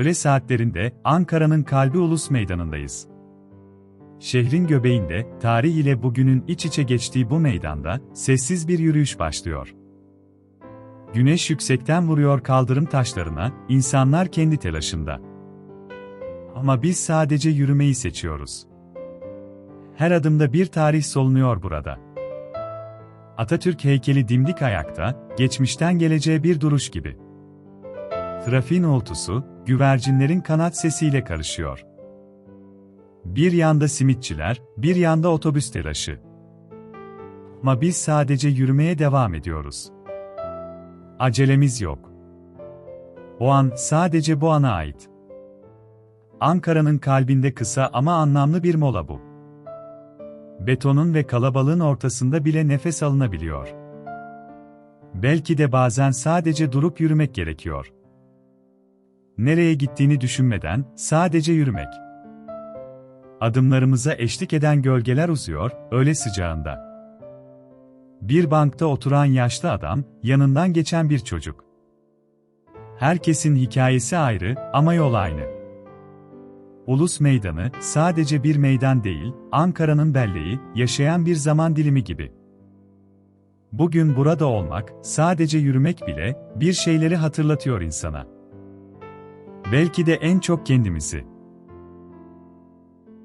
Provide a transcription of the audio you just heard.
Öğle saatlerinde Ankara'nın kalbi Ulus Meydanı'ndayız. Şehrin göbeğinde, tarih ile bugünün iç içe geçtiği bu meydanda, sessiz bir yürüyüş başlıyor. Güneş yüksekten vuruyor kaldırım taşlarına, insanlar kendi telaşında. Ama biz sadece yürümeyi seçiyoruz. Her adımda bir tarih solunuyor burada. Atatürk heykeli dimdik ayakta, geçmişten geleceğe bir duruş gibi. Trafiğin oltusu, güvercinlerin kanat sesiyle karışıyor. Bir yanda simitçiler, bir yanda otobüs telaşı. Ama biz sadece yürümeye devam ediyoruz. Acelemiz yok. O an sadece bu ana ait. Ankara'nın kalbinde kısa ama anlamlı bir mola bu. Betonun ve kalabalığın ortasında bile nefes alınabiliyor. Belki de bazen sadece durup yürümek gerekiyor. Nereye gittiğini düşünmeden sadece yürümek. Adımlarımıza eşlik eden gölgeler uzuyor, öyle sıcağında. Bir bankta oturan yaşlı adam, yanından geçen bir çocuk. Herkesin hikayesi ayrı ama yol aynı. Ulus Meydanı sadece bir meydan değil, Ankara'nın belleği, yaşayan bir zaman dilimi gibi. Bugün burada olmak, sadece yürümek bile bir şeyleri hatırlatıyor insana. Belki de en çok kendimizi.